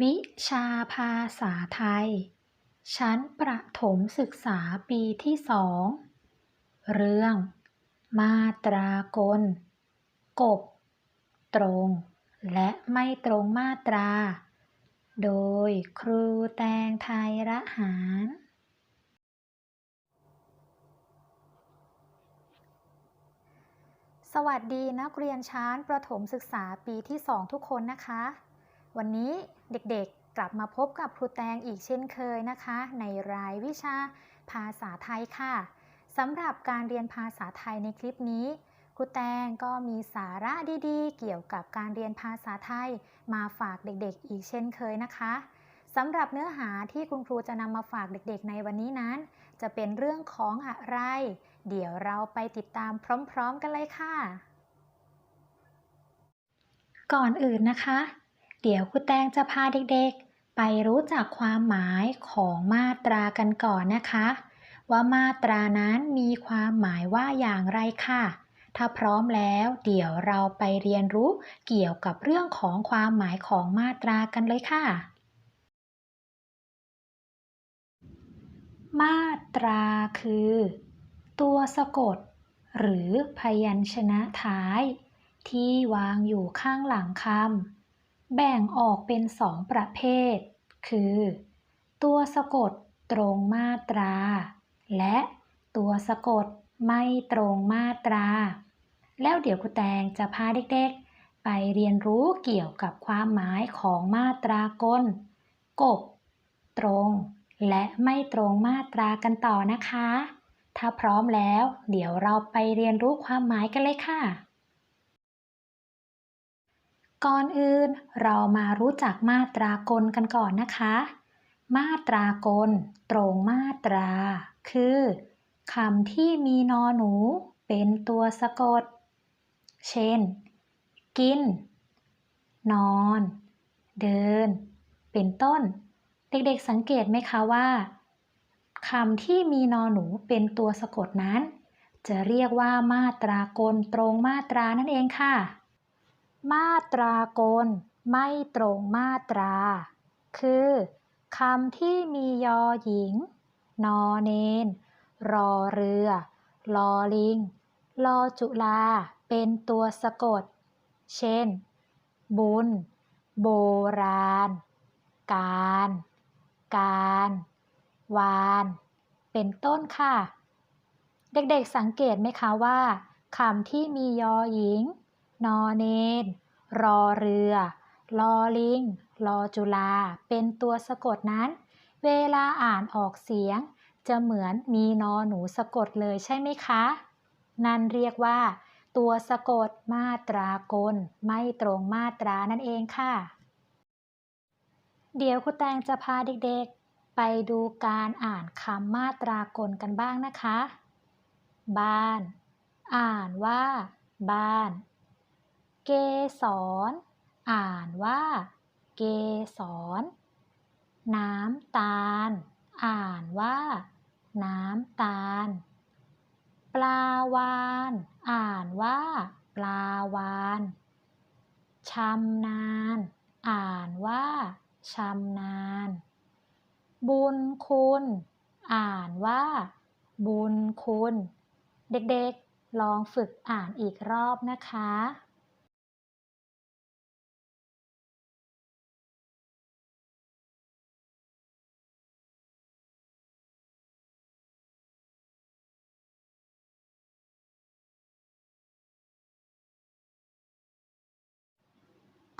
วิชาภาษาไทย ชั้นประถมศึกษาปีที่สอง เรื่อง มาตรากล กบ ตรง และไม่ตรงมาตรา โดยครูแตงไทยระหาร สวัสดีนักเรียนชั้นประถมศึกษาปีที่2ทุกคนนะคะ วันนี้ เด็กๆ กลับมาพบกับครูแตงอีกเช่นเคยนะคะ ในรายวิชาภาษาไทยค่ะสำหรับการเรียนภาษาไทยในคลิปนี้ครูแตงก็มีสาระดีๆ เกี่ยวกับการเรียนภาษาไทย มาฝากเด็กๆ อีกเช่นเคยนะคะสำหรับเนื้อหาที่คุณครูจะนำมาฝากเด็กๆ ในวันนี้นั้น จะเป็นเรื่องของอะไร เดี๋ยวเราไปติดตามพร้อม ๆ กันเลยค่ะ ก่อนอื่นนะคะ เดี๋ยวครูแตงจะพาเด็กๆ ไปรู้จักความหมายของมาตรากันก่อนนะคะ ว่ามาตรานั้นมีความหมายว่าอย่างไรค่ะ ถ้าพร้อมแล้วเดี๋ยวเราไปเรียนรู้เกี่ยวกับเรื่องของความหมายของมาตรากันเลยค่ะ มาตราคือ ตัวสะกด หรือพยัญชนะท้าย ที่วางอยู่ข้างหลังคำ แบ่งออกเป็นสองประเภท คือ ตัวสะกดตรงมาตรา และตัวสะกดไม่ตรงมาตรา แล้วเดี๋ยวครูแตงจะพาเด็กๆ ไปเรียนรู้เกี่ยวกับความหมายของมาตรากล กบ ตรง และไม่ตรงมาตรากันต่อนะคะ ถ้าพร้อมแล้ว เดี๋ยวเราไปเรียนรู้ความหมายกันเลยค่ะ ก่อนอื่นเรามารู้จักมาตรากลกันก่อนนะคะ มาตรากล ตรงมาตรา คือคำที่มีนอหนู เป็นตัวสะกด เช่น กิน นอน เดิน เป็นต้น เด็กๆสังเกตไหมคะว่าคำที่มีนอหนูเป็นตัวสะกดนั้น จะเรียกว่ามาตรากลตรงมาตรานั่นเองค่ะ มาตรากล ไม่ตรงมาตรา คือคำที่มียอหญิง นอเนน รอเรือ ลอลิง ลอจุลา เป็นตัวสะกด เช่น บุญ โบราณ การ การ วาน เป็นต้นค่ะ เด็กๆสังเกตไหมคะว่าคำที่มียอหญิง นอเนน รอเรือ ลอลิง ลอจุลา เป็นตัวสะกดนั้น เวลาอ่านออกเสียง จะเหมือนมีนอหนูสะกดเลยใช่ไหมคะ นั่นเรียกว่า ตัวสะกดมาตรากล ไม่ตรงมาตรานั่นเองค่ะ เดี๋ยวครูแตงจะพาเด็กๆ ไปดูการอ่านคำมาตรากลกันบ้างนะคะ บ้าน อ่านว่า บ้าน เกสรอ่านว่า เกสรน้ำตาล อ่านว่า น้ำตาล ปลาวาน อ่านว่า ปลาวานชำนาญ อ่านว่าชำนาญ บุญคุณ อ่านว่า บุญคุณ เด็กๆ ลองฝึกอ่านอีกรอบนะคะ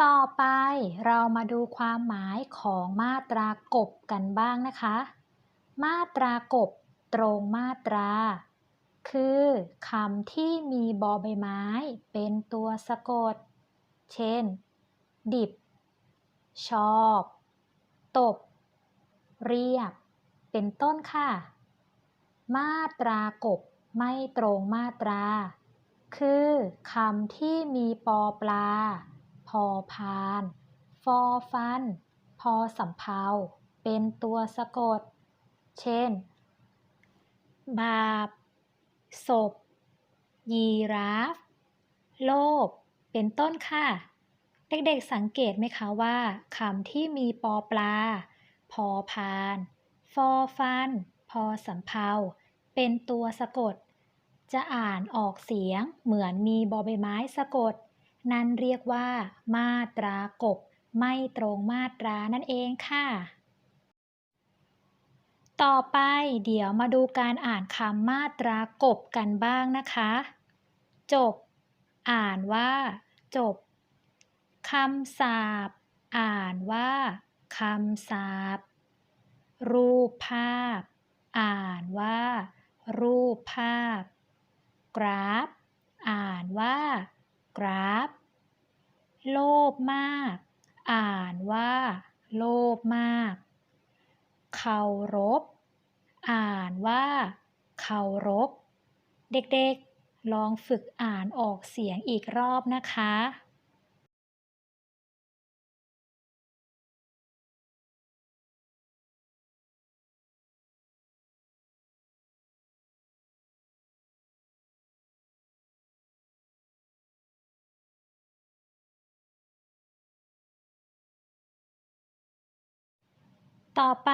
ต่อไปเรามาดูความหมายของมาตรากบกันบ้างนะคะ มาตรากบตรงมาตรา คือคำที่มีบอใบไม้เป็นตัวสะกด เช่น ดิบ ชอบ ตบ เรียบ เป็นต้นค่ะ มาตรากบไม่ตรงมาตรา คือคำที่มีปอปลา พอพาน ฟอฟัน พอสำเพาเป็นตัวสะกด เช่น บาป ศพ ยีราฟ โลภเป็นต้นค่ะ เด็กๆสังเกตไหมคะว่าคำที่มีปอปลา พอพาน ฟอฟัน พอสำเภาเป็นตัวสะกด จะอ่านออกเสียงเหมือนมีบอใบไม้สะกด นั่นเรียกว่า มาตรากบ ไม่ตรงมาตรานั่นเองค่ะ ต่อไปเดี๋ยวมาดูการอ่านคำมาตรากบกันบ้างนะคะ จบ อ่านว่า จบคำสาบ อ่านว่าคำสาบ รูปภาพ อ่านว่า รูปภาพ กราฟ อ่านว่า กราฟ โลภมาก อ่านว่า โลภมากเคารพ อ่านว่าเคารพ เด็กๆ ลองฝึกอ่านออกเสียงอีกรอบนะคะ ต่อไป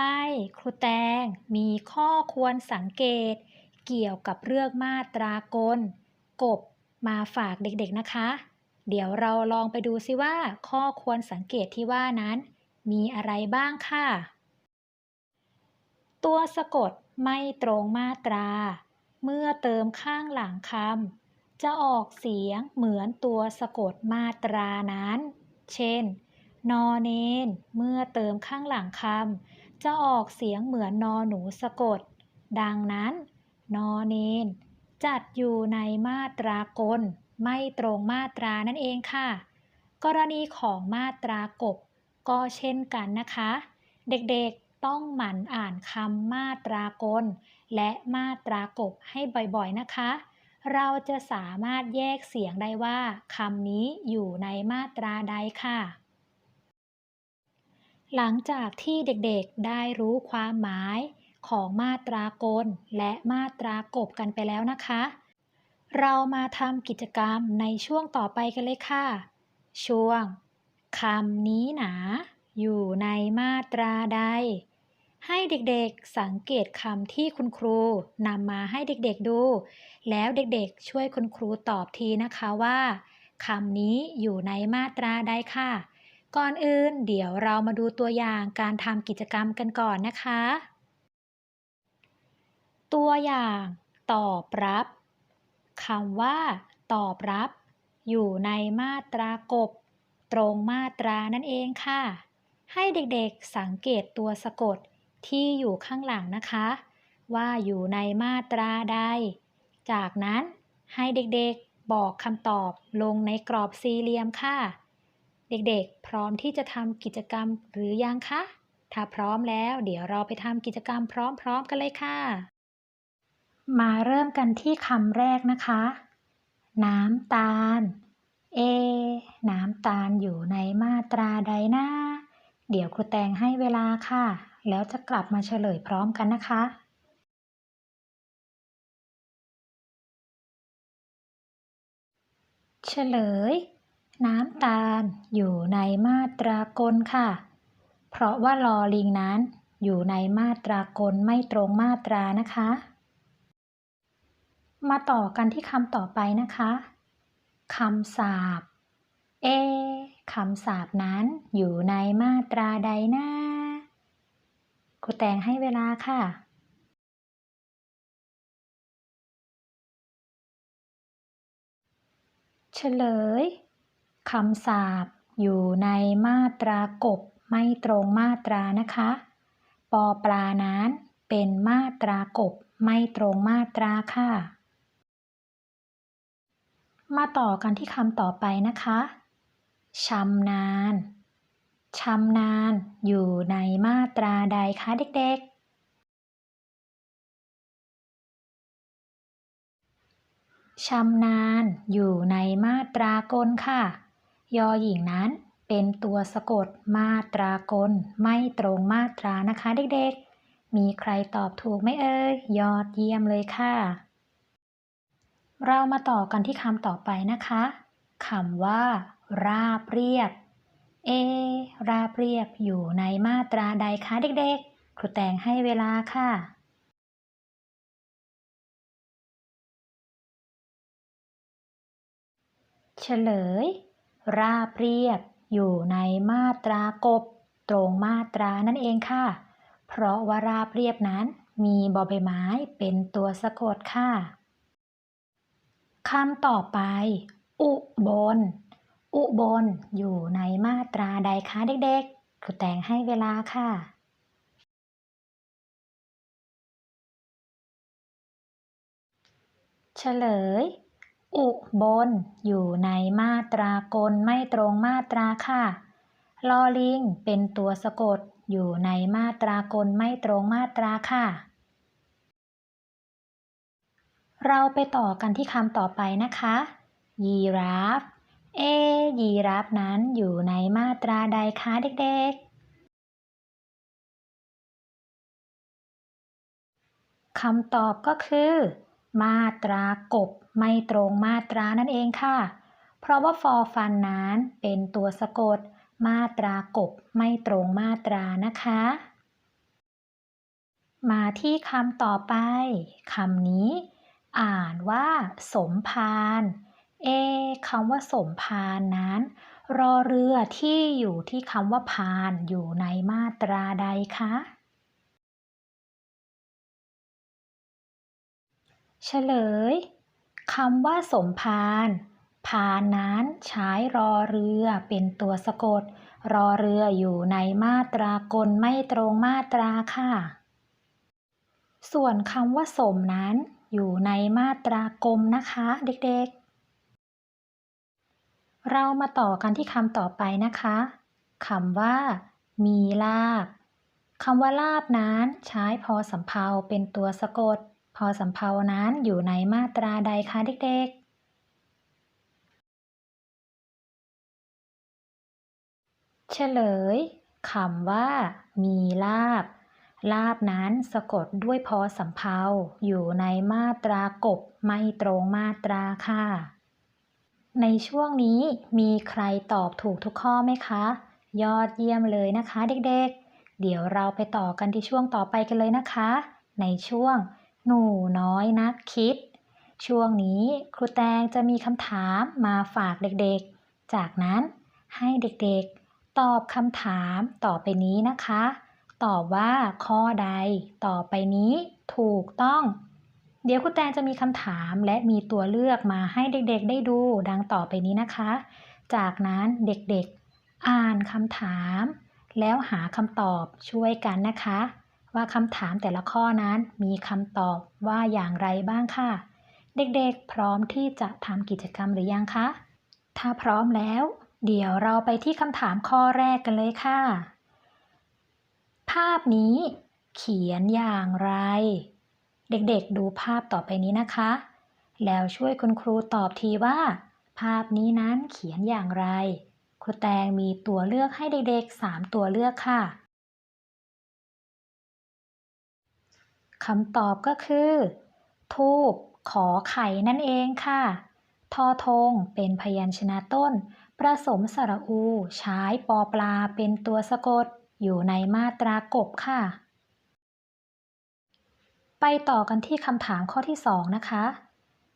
ครูแตงมีข้อควรสังเกต เกี่ยวกับเรื่องมาตรากล กบมาฝากเด็กๆนะคะ เดี๋ยวเราลองไปดูซิว่า ข้อควรสังเกตที่ว่านั้น มีอะไรบ้างค่ะ ตัวสะกดไม่ตรงมาตรา เมื่อเติมข้างหลังคำจะออกเสียงเหมือนตัวสะกดมาตรานั้น เช่น นอเนน เมื่อเติมข้างหลังคำจะออกเสียงเหมือนนอหนูสะกด ดังนั้น นอเนน จัดอยู่ในมาตรากล ไม่ตรงมาตรานั่นเองค่ะ กรณีของมาตรากบก็เช่นกันนะคะ เด็กๆต้องหมั่นอ่านคำมาตรากล และมาตรากบให้บ่อยๆนะคะ เราจะสามารถแยกเสียงได้ว่าคำนี้อยู่ในมาตราใดค่ะ หลังจากที่เด็กๆได้รู้ความหมายของมาตรากล และมาตรากบกันไปแล้วนะคะ เรามาทำกิจกรรมในช่วงต่อไปกันเลยค่ะ ช่วงคำนี้หนา อยู่ในมาตราใด ให้เด็กๆสังเกตคำที่คุณครูนำมาให้เด็กๆดู แล้วเด็กๆช่วยคุณครูตอบทีนะคะว่าคำนี้อยู่ในมาตราใดค่ะ ก่อนอื่น เดี๋ยวเรามาดูตัวอย่างการทำกิจกรรมกันก่อนนะคะ ตัวอย่างตอบรับคำว่า ตอบรับ อยู่ในมาตรากบ ตรงมาตรานั่นเองค่ะ ให้เด็กๆสังเกตตัวสะกดที่อยู่ข้างหลังนะคะ ว่าอยู่ในมาตราใด จากนั้นให้เด็กๆบอกคำตอบลงในกรอบสี่เหลี่ยมค่ะ เด็กๆ พร้อมที่จะทำกิจกรรมหรือยังคะ ถ้าพร้อมแล้ว เดี๋ยวเราไปทำกิจกรรมพร้อมๆกันเลยค่ะ มาเริ่มกันที่คำแรกนะคะ น้ำตาล เอ น้ำตาลอยู่ในมาตราใดนะเดี๋ยวครูแตงให้เวลาค่ะ แล้วจะกลับมาเฉลยพร้อมกันนะคะเฉลย น้ำตาลอยู่ในมาตรากลค่ะ เพราะว่าลอลิงนั้นอยู่ในมาตรากลไม่ตรงมาตรานะคะ มาต่อกันที่คำต่อไปนะคะคำสาบเอคำสาบนั้นอยู่ในมาตราใดนะครูแตงให้เวลาค่ะเฉลย คำสาบอยู่ในมาตรากบไม่ตรงมาตรานะคะ ปอปลานั้นเป็นมาตรากบไม่ตรงมาตราค่ะ มาต่อกันที่คำต่อไปนะคะชำนาญชำนาญอยู่ในมาตราใดคะเด็กๆชำนาญอยู่ในมาตรากลค่ะ ยอหญิงนั้นเป็นตัวสะกดมาตรากล ไม่ตรงมาตรานะคะเด็กๆ มีใครตอบถูกไหมเอ่ยยอดเยี่ยมเลยค่ะ เรามาต่อกันที่คำต่อไปนะคะคำว่า ราบเรียบ เอ ราบเรียบอยู่ในมาตราใดคะเด็กๆ ครูแตงให้เวลาค่ะเฉลย ราบเรียบ อยู่ในมาตรากบ ตรงมาตรานั่นเองค่ะ เพราะว่าราบเรียบนั้นมีบอใบไม้เป็นตัวสะกดค่ะคำต่อไป อุบล อุบลอยู่ในมาตราใดคะเด็กๆครูแตงให้เวลาค่ะเฉลย อุบล อยู่ในมาตรากลไม่ตรงมาตราค่ะลอลิง เป็นตัวสะกด อยู่ในมาตรากลไม่ตรงมาตราค่ะ เราไปต่อกันที่คำต่อไปนะคะ ยีราฟ เอ ยีราฟนั้นอยู่ในมาตราใดคะเด็กๆ คำตอบก็คือ มาตรากบไม่ตรงมาตรานั่นเองค่ะ เพราะว่าฟอฟันนั้นเป็นตัวสะกด มาตรากบไม่ตรงมาตรานะคะ มาที่คำต่อไปคำนี้ อ่านว่า สมพานเอคำว่าสมพานนั้น รอเรือที่อยู่ที่คำว่าพานอยู่ในมาตราใดคะ เฉลยคำว่าสมพานพานนั้นใช้รอเรือเป็นตัวสะกด รอเรืออยู่ในมาตรากลไม่ตรงมาตราค่ะ ส่วนคำว่าสมนั้นอยู่ในมาตรากลมนะคะ เด็กๆ เรามาต่อกันที่คำต่อไปนะคะคำว่า มีลาบคำว่าลาบนั้นใช้พอสำเพาเป็นตัวสะกด อสำเพานั้นอยู่ในมาตราใดคะเด็กๆ เฉลยคำว่า มีลาบ ลาบนั้นสะกดด้วยพอสำเพาอยู่ในมาตรากบไม่ตรงมาตราค่ะ ในช่วงนี้มีใครตอบถูกทุกข้อไหมคะ ยอดเยี่ยมเลยนะคะเด็กๆ เดี๋ยวเราไปต่อกันที่ช่วงต่อไปกันเลยนะคะ ในช่วง หนูน้อยนักคิด ช่วงนี้ครูแตงจะมีคำถามมาฝากเด็กๆ จากนั้นให้เด็กๆ ตอบคำถามต่อไปนี้นะคะ ตอบว่าข้อใดต่อไปนี้ถูกต้อง เดี๋ยวครูแตงจะมีคำถามและมีตัวเลือกมาให้เด็กๆ ได้ดูดังต่อไปนี้นะคะ จากนั้นเด็กๆ อ่านคำถาม แล้วหาคำตอบช่วยกันนะคะ ว่าคำถามแต่ละข้อนั้นมีคำตอบว่าอย่างไรบ้างค่ะ เด็กๆ พร้อมที่จะทำกิจกรรมหรือยังคะ ถ้าพร้อมแล้ว เดี๋ยวเราไปที่คำถามข้อแรกกันเลยค่ะ ภาพนี้เขียนอย่างไร เด็กๆ ดูภาพต่อไปนี้นะคะ แล้วช่วยคุณครูตอบทีว่า ภาพนี้นั้นเขียนอย่างไร ครูแตงมีตัวเลือกให้เด็กๆ 3 ตัวเลือกค่ะ คำตอบก็คือทูบขอไข่นั่นเองค่ะทอทงเป็นพยัญชนะต้น ประสมสระอู ใช้ปอปลาเป็นตัวสะกด อยู่ในมาตรากบค่ะ ไปต่อกันที่คำถามข้อที่2นะคะ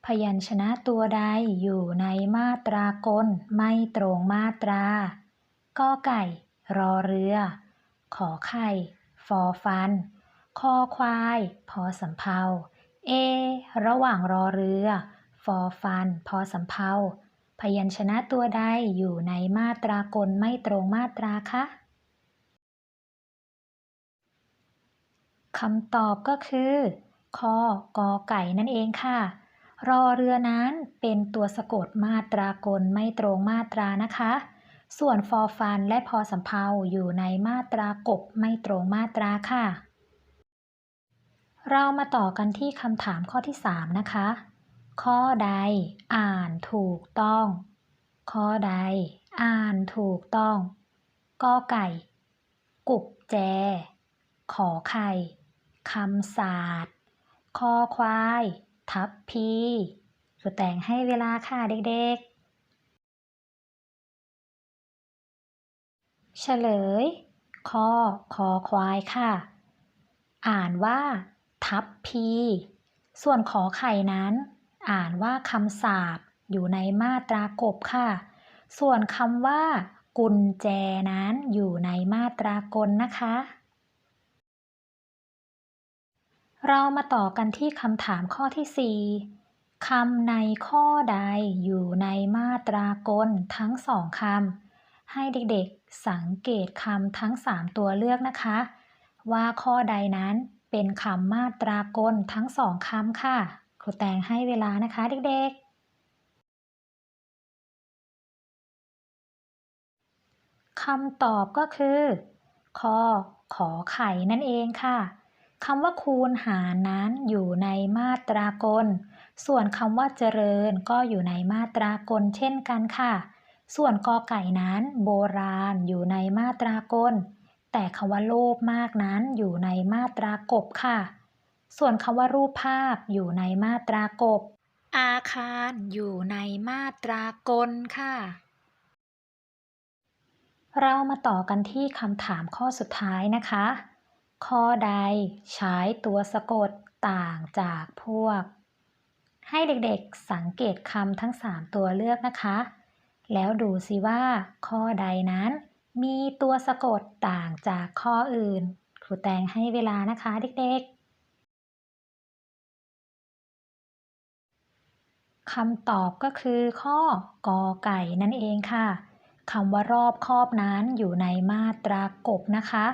พยัญชนะตัวใดอยู่ในมาตรากล ไม่ตรงมาตรากอไก่ รอเรือ ขอไข่ ฟอฟัน คอควาย พอสำเพาเอ ระหว่างรอเรือ ฟอฟัน พอสำเพาพยัญชนะตัวใดอยู่ในมาตรากลไม่ตรงมาตราคะคำตอบก็คือคอกอไก่นั่นเองค่ะ รอเรือนั้นเป็นตัวสะกดมาตรากลไม่ตรงมาตรานะคะ ส่วนฟอฟันและพอสำเพาอยู่ในมาตรากบไม่ตรงมาตราค่ะ เรามาต่อกันที่คำถามข้อที่ 3 นะคะ ข้อใดอ่านถูกต้อง ข้อใดอ่านถูกต้องกอไก่ กุกแจ ขอไข่คำศาสตร์คอควาย ทับพีคือแต่งให้เวลาค่ะเด็กเฉลย ข้อคอควายค่ะ อ่านว่า ทับพี ส่วนขอไข่นั้น อ่านว่าคำสาบอยู่ในมาตรากบค่ะ ส่วนคำว่า กุญแจนั้นอยู่ในมาตรากลนะคะ เรามาต่อกันที่คำถามข้อที่ 4คำในข้อใดอยู่ในมาตรากลทั้งสองคำให้เด็กๆสังเกตคำทั้ง 3 ตัวเลือกนะคะ ว่าข้อใดนั้น เป็นคำมาตรากลทั้งสองคำค่ะ ครูแตงให้เวลานะคะเด็กๆ คำตอบก็คือข้อขอไข่นั่นเองค่ะคำว่าคูณหารนั้นอยู่ในมาตรากล ส่วนคำว่าเจริญก็อยู่ในมาตรากลเช่นกันค่ะ ส่วนกอไก่นั้นโบราณอยู่ในมาตรากล แต่คำว่าโลภมากนั้นอยู่ในมาตรากบค่ะ ส่วนคำว่ารูปภาพอยู่ในมาตรากบ อาคารอยู่ในมาตรากลค่ะ เรามาต่อกันที่คำถามข้อสุดท้ายนะคะ ข้อใดใช้ตัวสะกดต่างจากพวก ให้เด็กๆสังเกตคำทั้ง 3 ตัวเลือกนะคะ แล้วดูสิว่าข้อใดนั้น มีตัวสะกดต่างจากข้ออื่น ครูแตงให้เวลานะคะเด็กๆ คำตอบก็คือข้อกอไก่นั่นเองค่ะคำว่ารอบครอบนั้นอยู่ในมาตรากบนะคะ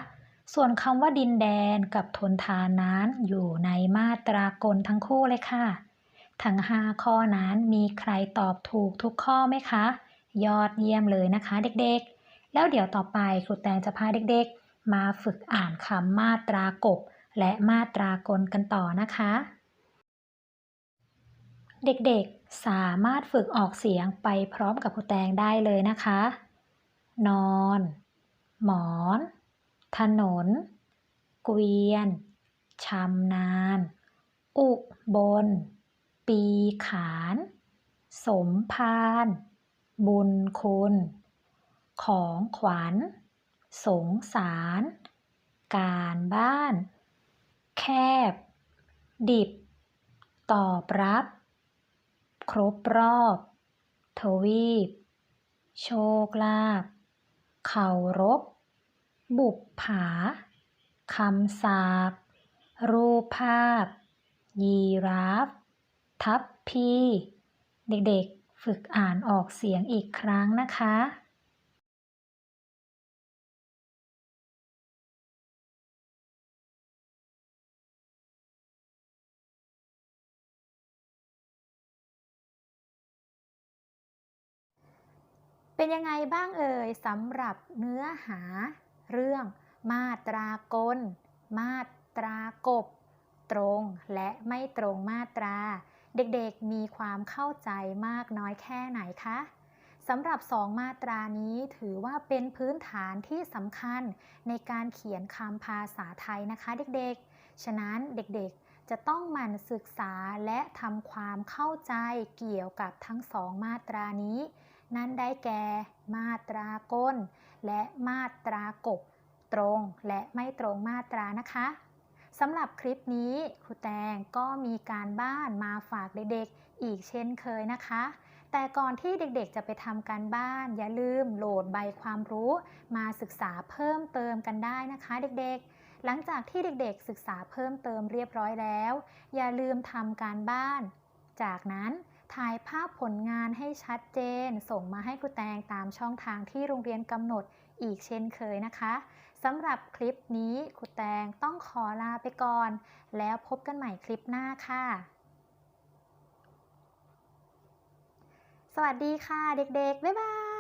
ส่วนคำว่าดินแดนกับทนทานนั้นอยู่ในมาตรากลทั้งคู่เลยค่ะ ทั้ง 5 ข้อนั้นมีใครตอบถูกทุกข้อไหมคะ ยอดเยี่ยมเลยนะคะเด็กๆ แล้วเดี๋ยวต่อไปครูแตงจะพาเด็กๆ มาฝึกอ่านคำมาตรากบ และมาตรากลกันต่อนะคะ เด็กๆสามารถฝึกออกเสียงไปพร้อมกับครูแตงได้เลยนะคะ นอน หมอน ถนน เกวียนชำนาญอุบล ปีขาน สมพาน บุญคุณ ของขวัญ สงสาร การบ้าน แคบ ดิบ ตอบรับ ครบรอบ ทวีป โชคลาภเคารพ บุปผา คำสาปรูปภาพ ยีราฟ ทัพพี เด็กๆ ฝึกอ่านออกเสียงอีกครั้งนะคะ เป็นยังไงบ้างเอ่ยสำหรับเนื้อหา เรื่อง มาตรากล มาตรากบ ตรงและไม่ตรงมาตรา เด็กๆมีความเข้าใจมากน้อยแค่ไหนคะสำหรับสองมาตรานี้ถือว่าเป็นพื้นฐานที่สำคัญในการเขียนคำภาษาไทยนะคะเด็กๆ ฉะนั้นเด็กๆจะต้องหมั่นศึกษาและทำความเข้าใจเกี่ยวกับทั้งสองมาตรานี้ นั่นได้แก่มาตรากลและมาตรากบ ตรงและไม่ตรงมาตรานะคะสำหรับคลิปนี้ครูแตงก็มีการบ้านมาฝากเด็กๆ อีกเช่นเคยนะคะ แต่ก่อนที่เด็กๆจะไปทำการบ้าน อย่าลืมโหลดใบความรู้ มาศึกษาเพิ่มเติมกันได้นะคะเด็กๆ หลังจากที่เด็กๆ ศึกษาเพิ่มเติมเรียบร้อยแล้ว อย่าลืมทำการบ้าน จากนั้น ถ่ายภาพผลงานให้ชัดเจน ส่งมาให้ครูแตงตามช่องทางที่โรงเรียนกำหนดอีกเช่นเคยนะคะสำหรับคลิปนี้ครูแตงต้องขอลาไปก่อน แล้วพบกันใหม่คลิปหน้าค่ะ สวัสดีค่ะเด็กๆ บ๊ายบาย